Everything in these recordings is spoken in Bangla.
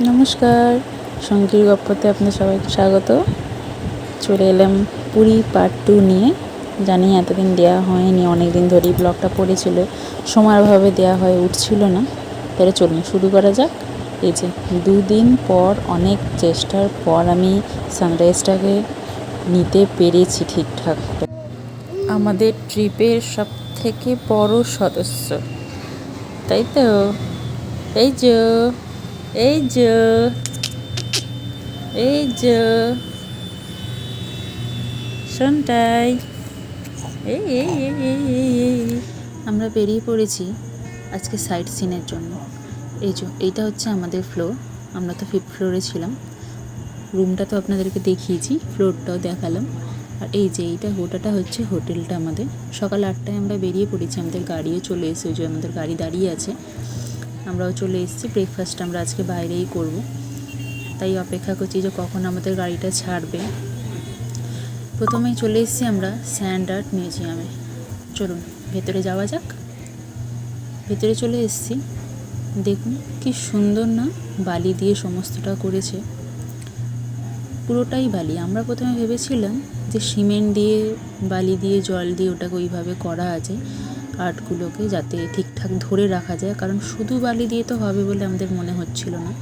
নমস্কার, সঙ্গীর গপ্পতে আপনার সবাইকে স্বাগত। চলে এলাম পুরী পার্ট টু নিয়ে। জানি এতদিন দেওয়া হয়নি অনেক দিন ধরেই ব্লগটা পড়েছিল। সময়ের অভাবে দেওয়া হয়ে উঠছিল না। তাহলে চলুন শুরু করা যাক। এই যে, দুদিন পর অনেক চেষ্টার পর আমি সানরাইজটাকে নিতে পেরেছি ঠিকঠাক। আমাদের ট্রিপের সব থেকে বড় সদস্য। তাই তো? এই যে। এই যে এই যে শোনটাই এই এই এই এই আমরা বেরিয়ে পড়েছি আজকে সাইট সিনের জন্য। এই যে, এইটা হচ্ছে আমাদের ফ্লোর আমরা তো ফিফথ ফ্লোরে ছিলাম। রুমটা তো আপনাদেরকে দেখিয়েছি ফ্লোরটাও দেখালাম। আর এই যে, এইটা গোটাটা হচ্ছে হোটেলটা আমাদের। সকাল আটটায় আমরা বেরিয়ে পড়েছি, আমাদের গাড়িও চলে এসে যে আমাদের গাড়ি দাঁড়িয়ে আছে। আমরাও চলে এসেছি। ব্রেকফাস্ট আমরা আজকে বাইরেই করব। তাই অপেক্ষা করছি যে কখন আমাদের গাড়িটা ছাড়বে। প্রথমেই চলে এসেছি আমরা স্যান্ড আর্ট মিউজিয়ামে। চলুন, ভেতরে যাওয়া যাক। ভেতরে চলে এসেছি। দেখুন, কি সুন্দর না বালি দিয়ে সমস্তটা করেছে। পুরোটাই বালি। আমরা প্রথমে ভেবেছিলাম যে সিমেন্ট দিয়ে, বালি দিয়ে, জল দিয়ে ওটাকে ওইভাবে করা আছে। আর্টগুলোকে যাতে ঠিকঠাক ধরে রাখা যায়, কারণ শুধু বালি দিয়ে তো হবে বলে আমাদের মনে হচ্ছিল না।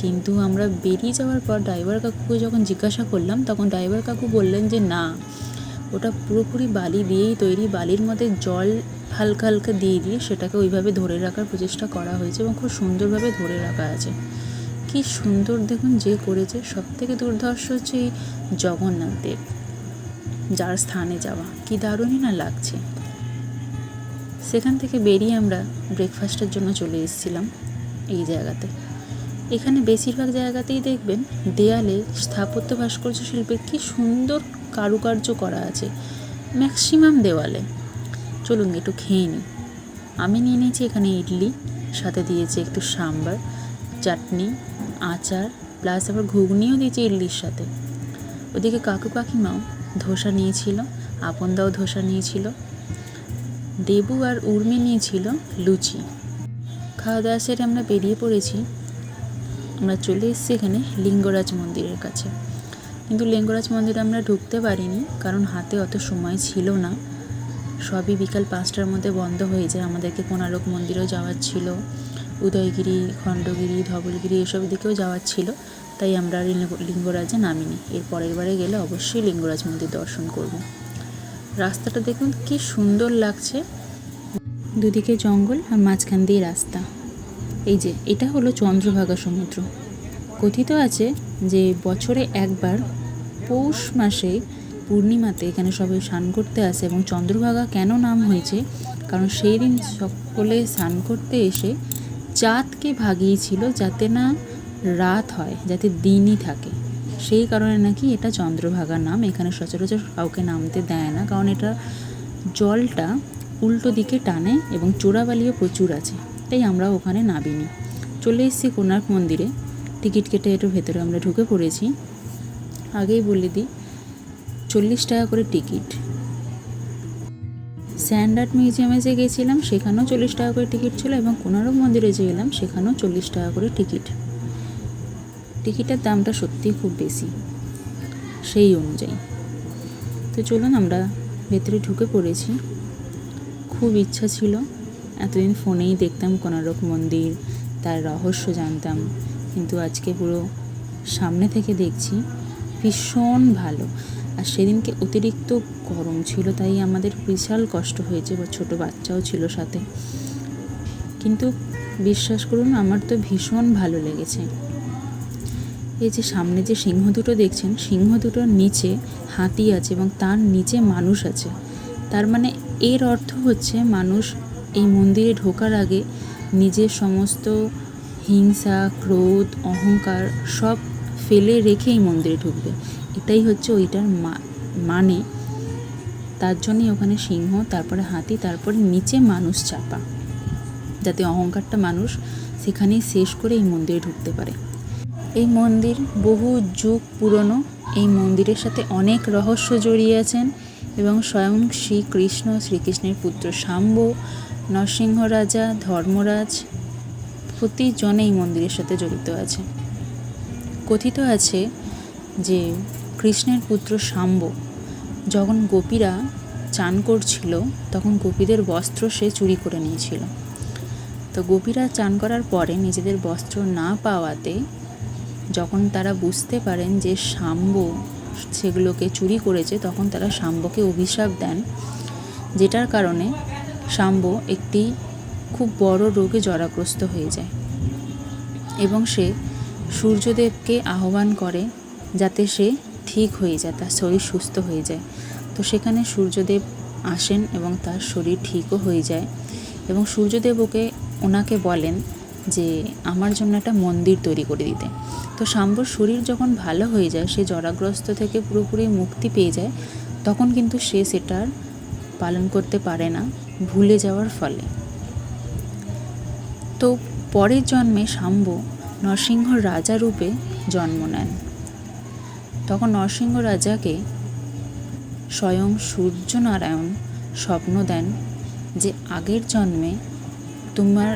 কিন্তু আমরা বেরিয়ে যাওয়ার পর ড্রাইভার কাকুকে যখন জিজ্ঞাসা করলাম, তখন ড্রাইভার কাকু বললেন যে, না, ওটা পুরোপুরি বালি দিয়েই তৈরি। বালির মধ্যে জল হালকা হালকা দিয়ে দিয়ে সেটাকে ওইভাবে ধরে রাখার প্রচেষ্টা করা হয়েছে এবং খুব সুন্দরভাবে ধরে রাখা আছে। কি সুন্দর দেখুন যে করেছে। সব থেকে দুর্ধর্ষ হচ্ছে এই জগন্নাথ দেব যার স্থানে যাওয়া। কি দারুণই না লাগছে। সেখান থেকে বেরিয়ে আমরা ব্রেকফাস্টের জন্য চলে এসেছিলাম এই জায়গাতে। এখানে বেশিরভাগ জায়গাতেই দেখবেন দেয়ালে স্থাপত্য ভাস্কর্য শিল্পে কী সুন্দর কারুকার্য করা আছে ম্যাক্সিমাম দেওয়ালে। চলুন একটু খেয়ে নিই। আমি নিয়ে নিয়েছি এখানে ইডলি, সাথে দিয়েছি একটু সাম্বার, চাটনি, আচার প্লাস আবার ঘুগনিও দিয়েছি ইডলির সাথে। ওদিকে কাকু কাকিমাও ধোসা নিয়েছিল, আপনদাও ধোসা নিয়েছিল। দেবু আর উর্মি নিয়েছিল লুচি। খাওয়া দাওয়া সেরে আমরা বেরিয়ে পড়েছি। আমরা চলে এসেছি এখানে লিঙ্গরাজ মন্দিরের কাছে। কিন্তু লিঙ্গরাজ মন্দিরে আমরা ঢুকতে পারিনি, কারণ হাতে অত সময় ছিল না। সবই বিকাল পাঁচটার মধ্যে বন্ধ হয়ে যায়। আমাদেরকে কোনারক মন্দিরেও যাওয়ার ছিল। উদয়গিরি, খণ্ডগিরি, ধবলগিরি এসব দিকেও যাওয়ার ছিল। তাই আমরা লিঙ্গরাজে নামিনি। এর পরের বারে গেলে অবশ্যই লিঙ্গরাজ মন্দির দর্শন করব। রাস্তাটা দেখুন, কি সুন্দর লাগছে। দুদিকে জঙ্গল আর মাঝখান দিয়ে রাস্তা। এই যে, এটা হলো চন্দ্রভাগা সমুদ্র। কথিত আছে যে বছরে একবার পৌষ মাসে পূর্ণিমাতে এখানে সবাই স্নান করতে আসে এবং চন্দ্রভাগা কেন নাম হয়েছে? কারণ সেই দিন সকলে স্নান করতে এসে চাঁদকে ভাগিয়েছিল যাতে না রাত হয়, যাতে দিনই থাকে। সেই কারণে নাকি এটা চন্দ্রভাগা নাম। এখানে সচরাচর কাউকে নামতে দেয় না, কারণ এটা জলটা উল্টো দিকে টানে এবং চোরাবালিও প্রচুর আছে, তাই আমরা ওখানে নামিনি। চলে এসেছি কোণার্ক মন্দিরে। টিকিট কেটে একটু ভেতরে আমরা ঢুকে পড়েছি। আগেই বলে দিই, চল্লিশ টাকা করে টিকিট। স্যান্ড আর্ট মিউজিয়ামে যে গেছিলাম, সেখানেও চল্লিশ টাকা করে টিকিট ছিল এবং কোনারক মন্দিরে যে এলাম, সেখানেও চল্লিশ টাকা করে টিকিট। টিকিটের দামটা সত্যিই খুব বেশি, সেই অনুযায়ী। তো চলুন আমরা ভেতরে ঢুকে পড়েছি। খুব ইচ্ছা ছিল, এতদিন ফোনেই দেখতাম কোনারক মন্দির, তার রহস্য জানতাম, কিন্তু আজকে পুরো সামনে থেকে দেখছি ভীষণ ভালো। আর সেদিনকে অতিরিক্ত গরম ছিল, তাই আমাদের বিশাল কষ্ট হয়েছে, বা ছোটো বাচ্চাও ছিল সাথে। কিন্তু বিশ্বাস করুন, আমার তো ভীষণ ভালো লেগেছে। এই যে সামনে যে সিংহ দুটো দেখছেন, সিংহ দুটোর নিচে হাতি আছে এবং তার নিচে মানুষ আছে। তার মানে এর অর্থ হচ্ছে মানুষ এই মন্দিরে ঢোকার আগে নিজের সমস্ত হিংসা, ক্রোধ, অহংকার সব ফেলে রেখে এই মন্দিরে ঢুকবে। এটাই হচ্ছে ওইটার মানে। তার জন্যই ওখানে সিংহ, তারপরে হাতি, তারপরে নিচে মানুষ চাপা। যাতে অহংকারটা মানুষ সেখানেই শেষ করে এই মন্দিরে ঢুকতে পারে। এই মন্দির বহু যুগ পুরনো। এই মন্দিরের সাথে অনেক রহস্য জড়িয়ে আছেন এবং স্বয়ং শ্রীকৃষ্ণ, শ্রীকৃষ্ণের পুত্র শাম্ব, নরসিংহ রাজা, ধর্মরাজ প্রতিজনে এই মন্দিরের সাথে জড়িত আছে। কথিত আছে যে কৃষ্ণের পুত্র শাম্ব যখন গোপীরা চান করছিল, তখন গোপীদের বস্ত্র সে চুরি করে নিয়েছিল। তো গোপীরা চান করার পরে নিজেদের বস্ত্র না পাওয়াতে যখন তারা বুঝতে পারেন যে শাম্ব সেগুলোকে চুরি করেছে, তখন তারা শাম্বকে অভিশাপ দেন, যেটার কারণে শাম্ব একটি খুব বড় রোগে জরাগ্রস্ত হয়ে যায় এবং সে সূর্যদেবকে আহ্বান করে যাতে সে ঠিক হয়ে যায়, তার শরীর সুস্থ হয়ে যায়। তো সেখানে সূর্যদেব আসেন এবং তার শরীর ঠিকও হয়ে যায় এবং সূর্যদেব ওকে, ওনাকে বলেন যে আমার জন্য একটা মন্দির তৈরি করে দিতে। তো শাম্বর শরীর যখন ভালো হয়ে যায়, সে জরাগ্রস্ত থেকে পুরোপুরি মুক্তি পেয়ে যায়, তখন কিন্তু সে সেটার পালন করতে পারে না, ভুলে যাওয়ার ফলে। তো পরের জন্মে শাম্ব নরসিংহ রাজা রূপে জন্ম নেন। তখন নরসিংহ রাজাকে স্বয়ং সূর্যনারায়ণ স্বপ্ন দেন যে আগের জন্মে তোমার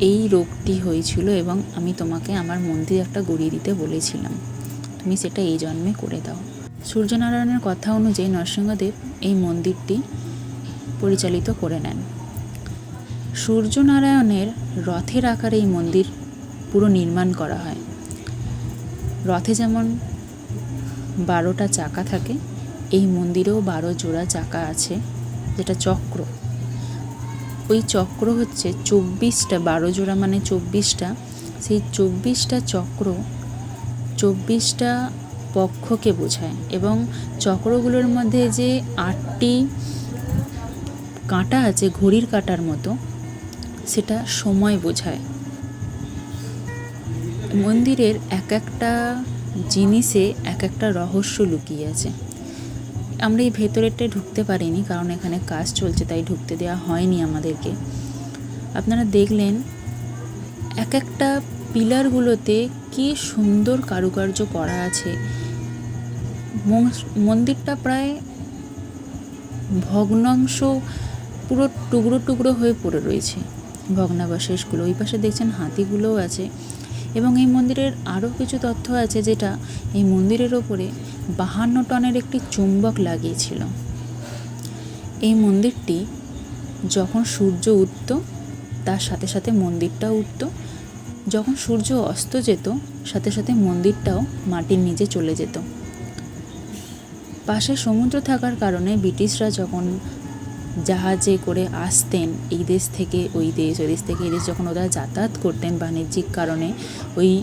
এই রোগটি হয়েছিল এবং আমি তোমাকে আমার মন্দির একটা গড়িয়ে দিতে বলেছিলাম। তুমি সেটা এই জন্মে করে দাও। সূর্যনারায়ণের কথা অনুযায়ী নরসিংহদেব এই মন্দিরটি পরিচালিত করে নেন। সূর্যনারায়ণের রথের আকারে এই মন্দির পুরো নির্মাণ করা হয়। রথে যেমন বারোটা চাকা থাকে, এই মন্দিরেও বারো জোড়া চাকা আছে, যেটা চক্র। ওই চক্র হচ্ছে চব্বিশটা, বারো জোড়া মানে চব্বিশটা। সেই চব্বিশটা চক্র চব্বিশটা পক্ষকে বোঝায় এবং চক্রগুলোর মধ্যে যে আটটি কাঁটা আছে, ঘড়ির কাঁটার মতো, সেটা সময় বোঝায়। মন্দিরের এক একটা জিনিসে এক একটা রহস্য লুকিয়ে আছে। আমরা এই ভেতরেরটায় ঢুকতে পারিনি, কারণ এখানে কাজ চলছে, তাই ঢুকতে দেওয়া হয়নি আমাদেরকে। আপনারা দেখলেন, এক একটা পিলারগুলোতে কি সুন্দর কারুকার্য করা আছে। মন্দিরটা প্রায় ভগ্নাংশ পুরো টুকরো টুকরো হয়ে পড়ে রয়েছে, ভগ্নাবশেষগুলো। ওই পাশে দেখছেন হাতিগুলোও আছে। এবং এই মন্দিরের আরও কিছু তথ্য আছে যেটা এই মন্দিরের ওপরে বাহান্ন টনের একটি চুম্বক লাগিয়েছিল। এই মন্দিরটি যখন সূর্য উঠত, তার সাথে সাথে মন্দিরটাও উঠত। যখন সূর্য অস্ত যেত, সাথে সাথে মন্দিরটাও মাটির নিচে চলে যেত। পাশে সমুদ্র থাকার কারণে ব্রিটিশরা যখন জাহাজে করে আসতেন, এই দেশ থেকে, ওই দেশ ওই দেশ থেকে, এই দেশ, যখন ওরা যাতায়াত করতেন বাণিজ্যিক কারণে, ওই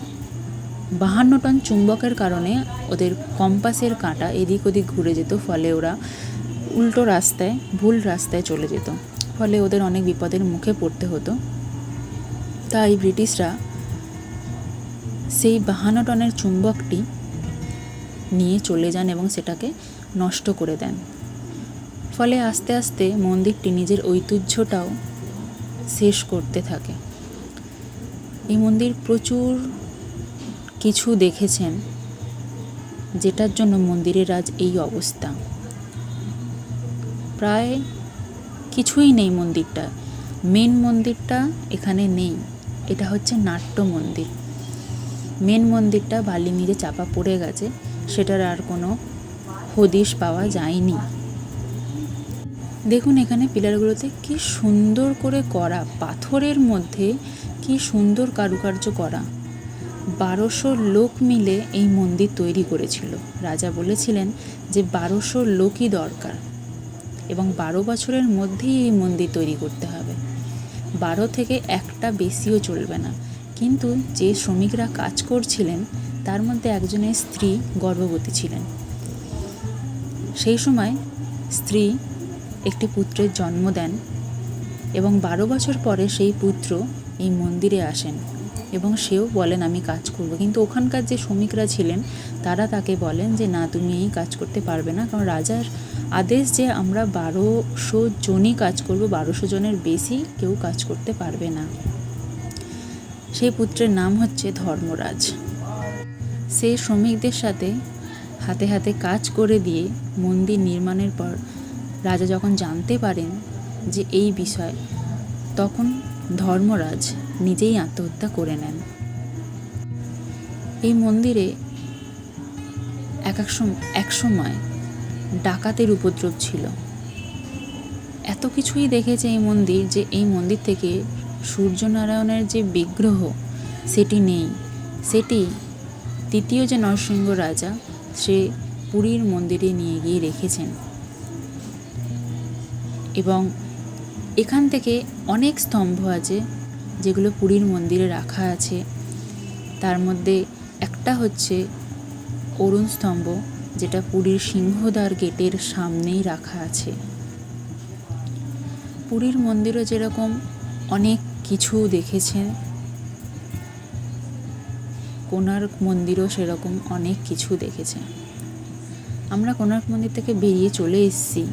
বাহান্ন টন চুম্বকের কারণে ওদের কম্পাসের কাঁটা এদিক ওদিক ঘুরে যেত, ফলে ওরা উল্টো রাস্তায়, ভুল রাস্তায় চলে যেত। ফলে ওদের অনেক বিপদের মুখে পড়তে হতো। তাই ব্রিটিশরা সেই বাহান্ন টনের চুম্বকটি নিয়ে চলে যান এবং সেটাকে নষ্ট করে দেন। ফলে আস্তে আস্তে মন্দিরটি নিজের ঐতিহ্যটাও শেষ করতে থাকে। এই মন্দির প্রচুর কিছু দেখেছেন, যেটার জন্য মন্দিরের আজ এই অবস্থা। প্রায় কিছুই নেই মন্দিরটা। মেন মন্দিরটা এখানে নেই। এটা হচ্ছে নাট্য মন্দির। মেন মন্দিরটা বালি নিচে চাপা পড়ে গেছে। সেটার আর কোনো হদিশ পাওয়া যায়নি। দেখুন এখানে পিলারগুলোতে কি সুন্দর করে করা। পাথরের মধ্যে কি সুন্দর কারুকার্য করা। বারোশো লোক মিলে এই মন্দির তৈরি করেছিল। রাজা বলেছিলেন যে বারোশো লোকই দরকার এবং বারো বছরের মধ্যেই এই মন্দির তৈরি করতে হবে। বারো থেকে একটা বেশিও চলবে না। কিন্তু যে শ্রমিকরা কাজ করছিলেন, তার মধ্যে একজনের স্ত্রী গর্ভবতী ছিলেন। সেই সময় স্ত্রী একটি পুত্রের জন্ম দেন এবং বারো বছর পরে সেই পুত্র এই মন্দিরে আসেন। এবং সেও বলেন, আমি কাজ করব। কিন্তু ওখানকার যে শ্রমিকরা ছিলেন, তারা তাকে বলেন যে, না, তুমি এই কাজ করতে পারবে না। কারণ রাজার আদেশ যে, আমরা বারোশো জনই কাজ করব, বারোশো জনের বেশি কেউ কাজ করতে পারবে না। সেই পুত্রের নাম হচ্ছে ধর্মরাজ। সে শ্রমিকদের সাথে হাতে হাতে কাজ করে দিয়ে মন্দির নির্মাণের পর রাজা যখন জানতে পারেন যে, এই বিষয়, তখন ধর্মরাজ নিজেই আত্মহত্যা করে নেন। এই মন্দিরে এক এক সম- এক সময় ডাকাতের উপদ্রব ছিল। এত কিছুই দেখেছে এই মন্দির যে এই মন্দির থেকে সূর্যনারায়ণের যে বিগ্রহ সেটি নেই। সেটি তৃতীয় যে নরসিংহ রাজা সে পুরীর মন্দিরে নিয়ে গিয়ে রেখেছেন। এবং এখান থেকে অনেক স্তম্ভ আছে, যেগুলো পুরীর মন্দিরে রাখা আছে। তার মধ্যে একটা হচ্ছে অরুণ স্তম্ভ, যেটা পুরীর সিংহদ্বার গেটের সামনেই রাখা আছে। পুরীর মন্দিরও যেরকম অনেক কিছু দেখেছে কোণার্ক মন্দিরও সেরকম অনেক কিছু দেখেছে আমরা কোণার্ক মন্দির থেকে বেরিয়ে চলে এসেছি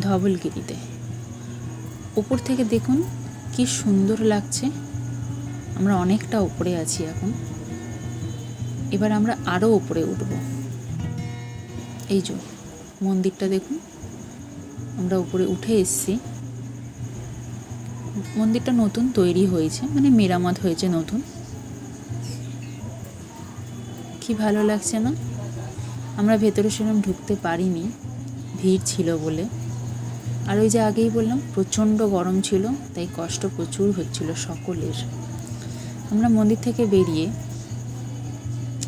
ধবলগিরিতে। ওপর থেকে দেখুন কি সুন্দর লাগছে। আমরা অনেকটা উপরে আছি এখন। এবার আমরা আরও উপরে উঠব। এই যে, মন্দিরটা দেখুন। আমরা উপরে উঠে এসেছি। মন্দিরটা নতুন তৈরি হয়েছে মানে মেরামত হয়েছে নতুন। কি ভালো লাগছে না? আমরা ভেতরে সেরকম ঢুকতে পারিনি। ভিড় ছিল বলে। আর ওই যে আগেই বললাম, প্রচণ্ড গরম ছিল, তাই কষ্ট প্রচুর হচ্ছিল সকলের। আমরা মন্দির থেকে বেরিয়ে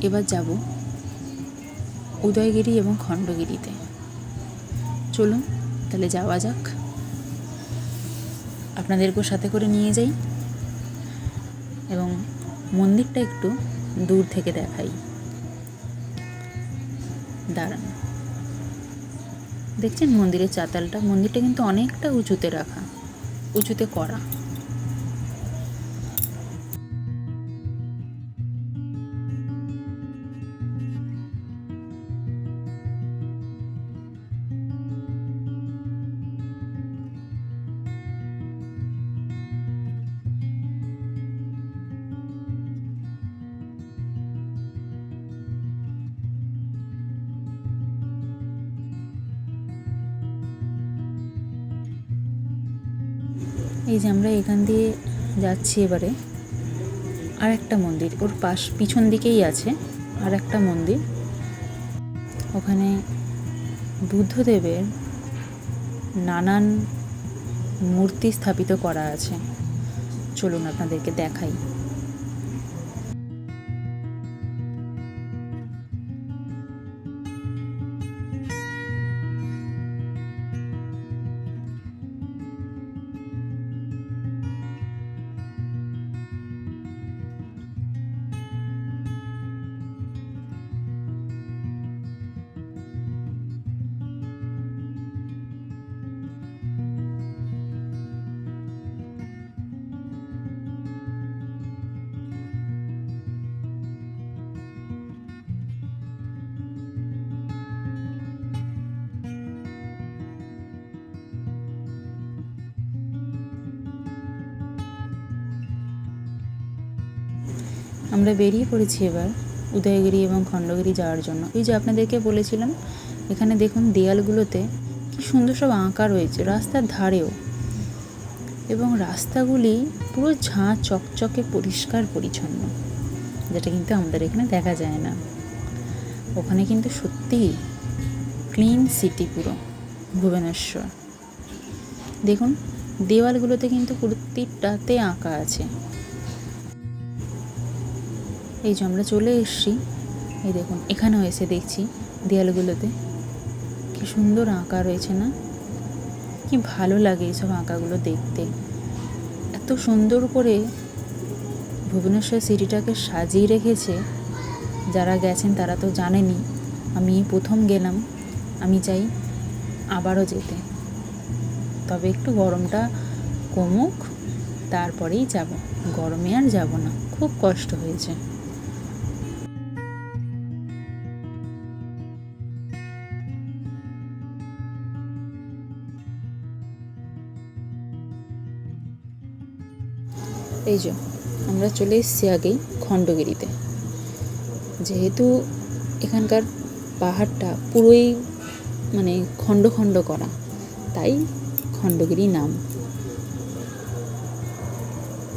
এবার যাব উদয়গিরি এবং খণ্ডগিরিতে। চলুন, তাহলে যাওয়া যাক। আপনাদেরকেও সাথে করে নিয়ে যাই এবং মন্দিরটা একটু দূর থেকে দেখাই। দাঁড়ান। দেখছেন মন্দিরের চাতালটা? মন্দিরটা কিন্তু অনেকটা উঁচুতে রাখা উঁচুতে করা। এই যে আমরা এখান দিয়ে যাচ্ছি এবারে। আর একটা মন্দির, ওর পাশ, পিছন দিকেই আছে আর একটা মন্দির। ওখানে বুদ্ধদেবের নানান মূর্তি স্থাপিত করা আছে। চলুন আপনাদেরকে দেখাই। আমরা বেরিয়ে পড়েছি এবার উদয়গিরি এবং খণ্ডগিরি যাওয়ার জন্য। এই যে আপনাদেরকে বলেছিলাম, এখানে দেখুন দেয়ালগুলোতে কি সুন্দর সব আঁকা রয়েছে, রাস্তার ধারেও। এবং রাস্তাগুলি পুরো ঝাঁ চকচকে পরিষ্কার পরিচ্ছন্ন, যেটা কিন্তু আমাদের এখানে দেখা যায় না। ওখানে কিন্তু সত্যিই ক্লিন সিটি পুরো, ভুবনেশ্বর। দেখুন দেওয়ালগুলোতে কিন্তু প্রত্যেকটাতে আঁকা আছে। এই যে আমরা চলে এসেছি। এই দেখুন, এখানেও এসে দেখছি দেয়ালগুলোতে। কি সুন্দর আঁকা রয়েছে না? কি ভালো লাগে এইসব আঁকাগুলো দেখতে। এত সুন্দর করে ভুবনেশ্বর সিটিটাকে সাজিয়ে রেখেছে। যারা গেছেন তারা তো জানেনি আমি প্রথম গেলাম, আমি চাই আবারও যেতে। তবে একটু গরমটা কমুক, তারপরেই যাব। গরমে আর যাব না, খুব কষ্ট হয়েছে। এই যে, আমরা চলে এসেছি আগেই খণ্ডগিরিতে। যেহেতু এখানকার পাহাড়টা পুরোই মানে খণ্ড খণ্ড করা, তাই খণ্ডগিরি নাম।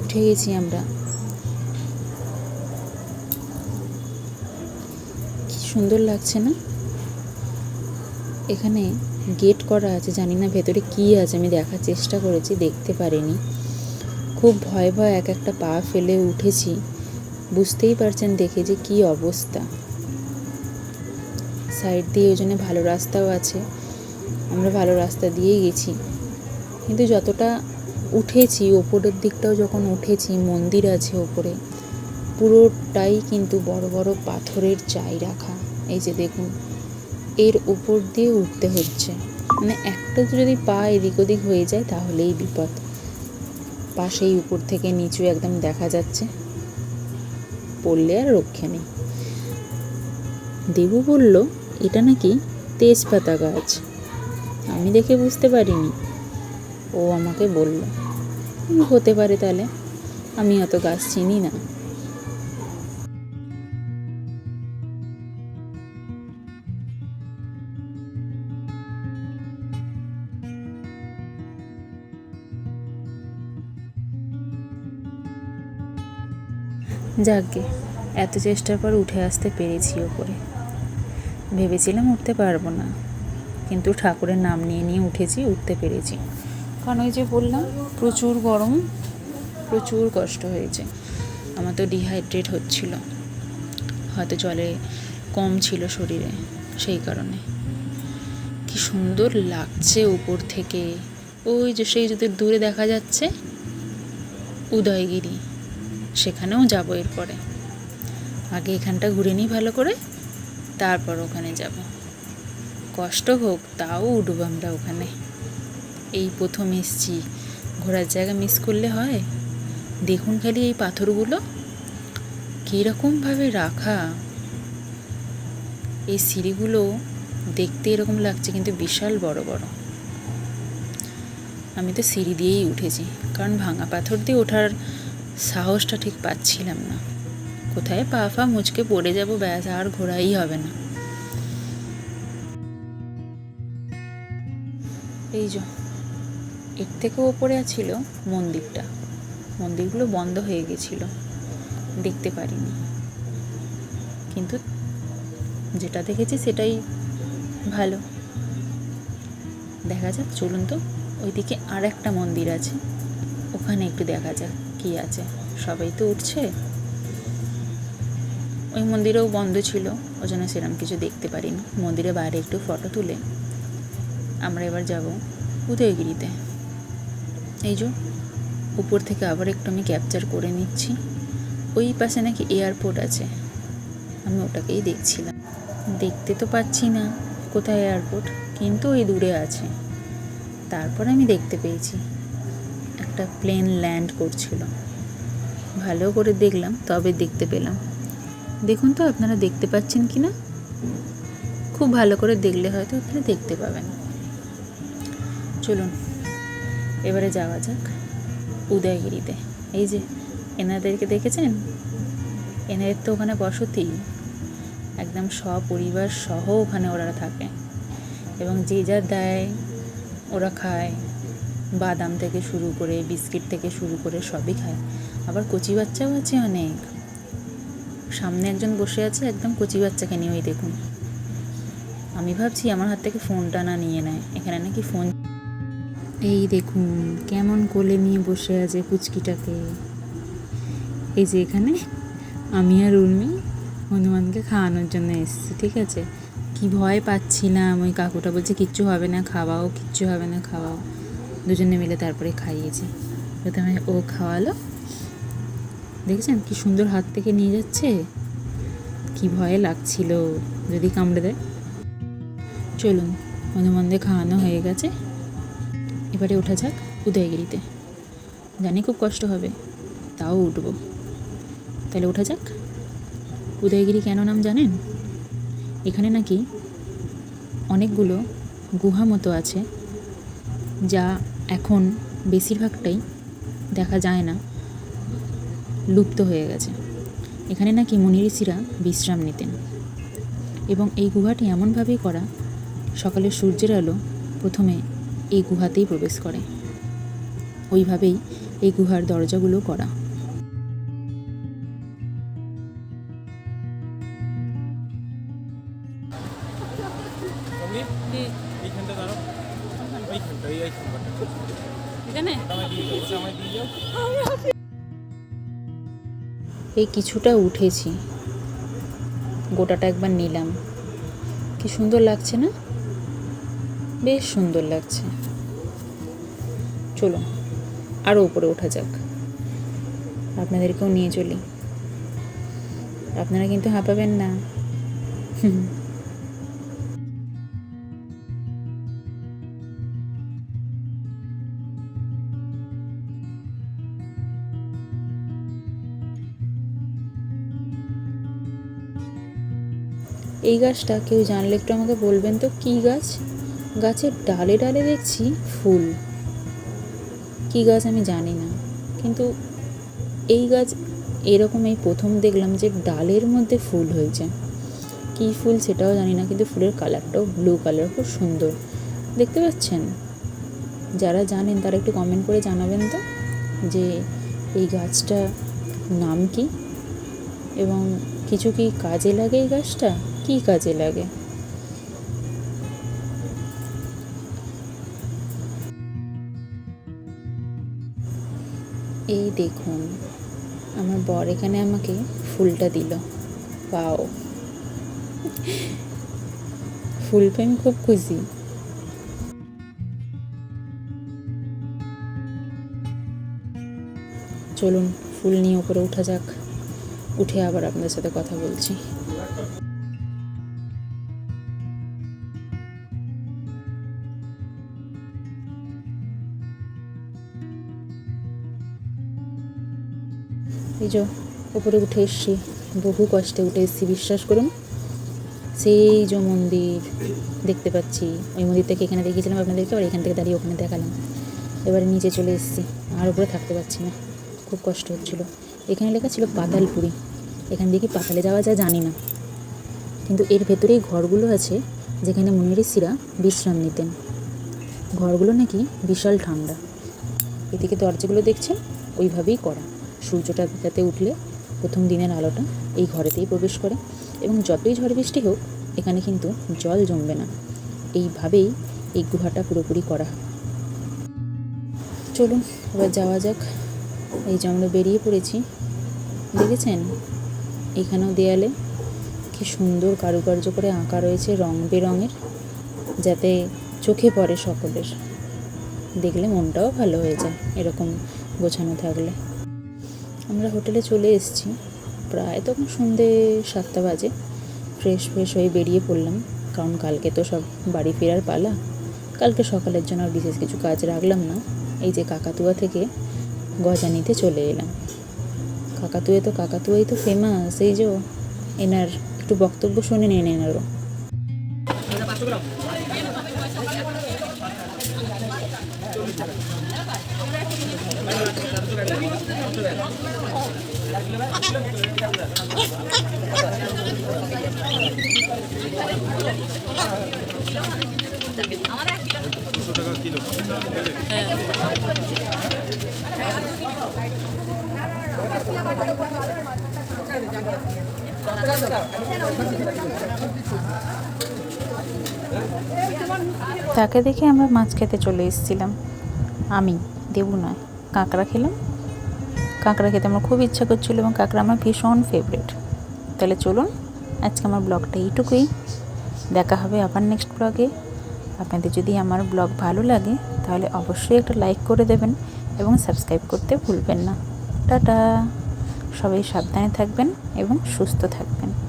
উঠে গেছি আমরা। কি সুন্দর লাগছে না? এখানে গেট করা আছে, জানি না ভেতরে কি আছে, আমি দেখার চেষ্টা করেছি, দেখতে পারিনি। খুব ভয় ভয় এক একটা পা ফেলে উঠেছি। বুঝতেই পারছেন দেখে যে কি অবস্থা। সাইড দিয়ে ওই জন্য ভালো রাস্তাও আছে। আমরা ভালো রাস্তা দিয়েই গেছি। কিন্তু যতটা উঠেছি, ওপরের দিকটাও যখন উঠেছি, মন্দির আছে ওপরে, পুরোটাই কিন্তু বড় বড় পাথরের চাই রাখা। এই যে দেখুন, এর উপর দিয়ে উঠতে হচ্ছে। মানে একটা যদি পা এদিক ওদিক হয়ে যায়, তাহলেই বিপদ। পাশেই উপর থেকে নিচু একদম দেখা যাচ্ছে। পড়লে আর রক্ষে নেই। দেবু বলল, এটা নাকি তেজপাতা গাছ। আমি দেখে বুঝতে পারিনি। ও আমাকে বলল, হতে পারে তাহলে। আমি অত গাছ চিনি না। যাকগে, এত চেষ্টার পর উঠে আসতে পেরেছি ওপরে। ভেবেছিলাম উঠতে পারব না, কিন্তু ঠাকুরের নাম নিয়ে নিয়ে উঠেছি, উঠতে পেরেছি। কারণ ওই যে বললাম, প্রচুর গরম, প্রচুর কষ্ট হয়েছে। আমার তো ডিহাইড্রেট হচ্ছিল। হয়তো জলে কম ছিল শরীরে, সেই কারণে। কি সুন্দর লাগছে উপর থেকে। ওই যে সেই যদি দূরে দেখা যাচ্ছে, উদয়গিরি। সেখানেও যাব এরপরে। আগে এখানটা ঘুরে নিই ভালো করে, তারপর ওখানে যাব। কষ্ট হোক, তাও উঠবো আমরা ওখানে। এই প্রথম এসছি। ঘোরার জায়গা মিস করলে হয়? দেখুন খালি এই পাথরগুলো। কীরকমভাবে রাখা। এই সিঁড়িগুলো দেখতে এরকম লাগছে, কিন্তু বিশাল বড় বড়। আমি তো সিঁড়ি দিয়েই উঠেছি, কারণ ভাঙা পাথর দিয়ে ওঠার সাহসটা ঠিক পাচ্ছিলাম না। কোথায় পা ফা মুচকে পড়ে যাব ব্যাস, আর ঘোরাই হবে না। এই যে, এর থেকে ওপরে ছিল মন্দিরটা। মন্দিরগুলো বন্ধ হয়ে গেছিল। দেখতে পারিনি। কিন্তু যেটা দেখেছি সেটাই ভালো। দেখা যাক, চলুন তো, ওইদিকে আর একটা মন্দির আছে। ওখানে একটু দেখা যাক। কি আছে? সবাই তো উঠছে। ওই মন্দিরেও বন্ধ ছিল ওই জন্য সেরকম কিছু দেখতে পারিনি। মন্দিরের বাইরে একটু ফটো তুলে আমরা এবার যাব উদয়গিরিতে। এই যে, উপর থেকে আবার একটু আমি ক্যাপচার করে নিচ্ছি। ওই পাশে নাকি এয়ারপোর্ট আছে। আমি ওটাকেই দেখছিলাম। দেখতে তো পাচ্ছি না কোথায় এয়ারপোর্ট কিন্তু ওই দূরে আছে। তারপর আমি দেখতে পেয়েছি। একটা প্লেন ল্যান্ড করছিল। ভালো করে দেখলাম, তবে দেখতে পেলাম। দেখুন তো, আপনারা দেখতে পাচ্ছেন কি না? খুব ভালো করে দেখলে হয়তো আপনারা দেখতে পাবেন। চলুন, এবারে যাওয়া যাক উদয়গিরিতে। এই যে, এনাদেরকে দেখেছেন? এনাদের তো ওখানে বসতি। একদম সপরিবার সহ ওখানে ওরা থাকে। এবং যে যা দেয় ওরা খায়। বাদাম থেকে শুরু করে, বিস্কিট থেকে শুরু করে সবই খায়। আবার কচি বাচ্চাও আছে অনেক। সামনে একজন বসে আছে, একদম কচি বাচ্চাকে নিয়ে, ওই দেখুন। আমি ভাবছি আমার হাত থেকে ফোনটা না নিয়ে নেয়। এখানে নাকি ফোন এই দেখুন, কেমন কোলে নিয়ে বসে আছে পুচকিটাকে। এই যে এখানে আমি আর উর্মি হনুমানকে খাওয়ানোর জন্য এসেছি, ঠিক আছে? কি ভয় পাচ্ছিলাম, ওই কাকুটা বলছে, কিচ্ছু হবে না, খাওয়াও, কিচ্ছু হবে না, খাওয়াও। দুজনে মিলে তারপরে খাইয়েছি। প্রথমে ও খাওয়ালো। দেখেছেন কি সুন্দর হাত থেকে নিয়ে যাচ্ছে? কি ভয়ে লাগছিল, যদি কামড়ে দেয়। চলুন হনুমানদের খাওয়ানো হয়ে গেছে। এবারে ওঠা যাক উদয়গিরিতে। জানি খুব কষ্ট হবে, তাও উঠবো। তাহলে ওঠা যাক। উদয়গিরি কেন নাম জানেন? এখানে নাকি অনেকগুলো গুহা মতো আছে, যা এখন বেশিরভাগটাই দেখা যায় না, লুপ্ত হয়ে গেছে। এখানে নাকি মুনি ঋষিরা বিশ্রাম নিতেন এবং এই গুহাটি এমনভাবেই করা, সকালে সূর্যের আলো প্রথমে এই গুহাতেই প্রবেশ করে। ওইভাবেই এই গুহার দরজাগুলো করা। এই কিছুটা উঠেছি। গোটাটা একবার নিলাম। কি সুন্দর লাগছে না? বেশ সুন্দর লাগছে। চলো আরও উপরে ওঠা যাক। আপনাদেরকেও নিয়ে চলি। আপনারা কিন্তু হাঁপাবেন না। হুম। এই গাছটা কেউ জানলে একটু আমাকে বলবেন তো, কী গাছ? গাছের ডালে ডালে দেখছি ফুল। কী গাছ আমি জানি না, কিন্তু এই গাছ এরকম এই প্রথম দেখলাম যে ডালের মধ্যে ফুল হয়েছে। কী ফুল সেটাও জানি না, কিন্তু ফুলের কালারটাও ব্লু কালার, খুব সুন্দর। দেখতে পাচ্ছেন? যারা জানেন তারা একটু কমেন্ট করে জানাবেন তো যে এই গাছটা নাম কি? এবং কিছু কি কাজে লাগে এই গাছটা? কি কাজে লাগে? এই দেখুন, আমার বর এখানে আমাকে ফুলটা দিল। পাও ফুল পেয়ে আমি খুব খুশি। চলুন, ফুল নিয়ে উপরে উঠা যাক। উঠে আবার আপনাদের সাথে কথা বলছি। এই যে উপরে উঠে এসছি, বহু কষ্টে উঠে এসেছি, বিশ্বাস করুন। সেই যে মন্দির দেখতে পাচ্ছি, ওই মন্দির থেকে এখানে দেখিয়েছিলাম আপনাদেরকে আর এখান থেকে দাঁড়িয়ে ওখানে দেখালাম। এবারে নিচে চলে এসেছি, আর উপরে থাকতে পারছি না, খুব কষ্ট হচ্ছিল। এখানে লেখা ছিল পাতালপুরি। এখান দিয়ে কি পাতালে যাওয়া যায় জানি না। কিন্তু এর ভেতরেই ঘরগুলো আছে, যেখানে মুনি ঋষিরা বিশ্রাম নিতেন। ঘরগুলো নাকি বিশাল ঠান্ডা। এদিকে দরজাগুলো দেখছেন? ওইভাবেই করা। সূর্যটা যাতে উঠলে প্রথম দিনের আলোটা এই ঘরেতেই প্রবেশ করে এবং যতই ঝড় বৃষ্টি হোক, এখানে কিন্তু জল জমবে না। এইভাবেই এই গুহাটা পুরোপুরি করা চলুন, এবার যাওয়া যাক। এই যে আমরা বেরিয়ে পড়েছি দেখেছেন? এখানেও দেয়ালে কি সুন্দর কারুকার্য করে আঁকা রয়েছে রং বেরঙের, যাতে চোখে পড়ে সকলের। দেখলে মনটাও ভালো হয়ে যায় এরকম গোছানো থাকলে। আমরা হোটেলে চলে এসেছি। প্রায় তখন সন্ধে সাতটা বাজে। ফ্রেশ ফ্রেশ হয়ে বেরিয়ে পড়লাম। কারণ কালকে তো সব বাড়ি ফেরার পালা। কালকে সকালের জন্য আর বিশেষ কিছু কাজ রাখলাম না। এই যে কাকাতুয়া থেকে গজা নিতে চলে এলাম। কাকাতুয়ে তো কাকাতুয়াই তো ফেমাস এই যে এনার একটু বক্তব্য শুনে নিন এনারও তাকে দেখে আমরা মাছ খেতে চলে এসেছিলাম। আমি, দেবু নয়, কাঁকড়া খেলাম। কাঁকড়া খেতে আমার খুব ইচ্ছা করছিল এবং কাঁকড়া আমার ভীষণ ফেভারিট তাহলে চলুন, আজকে আমার ব্লগটা এইটুকুই। দেখা হবে আবার নেক্সট ব্লগে। আপনাদের যদি আমার ব্লগ ভালো লাগে, তাহলে অবশ্যই একটা লাইক করে দেবেন এবং সাবস্ক্রাইব করতে ভুলবেন না। টাটা। সবাই সাবধানে থাকবেন এবং সুস্থ থাকবেন।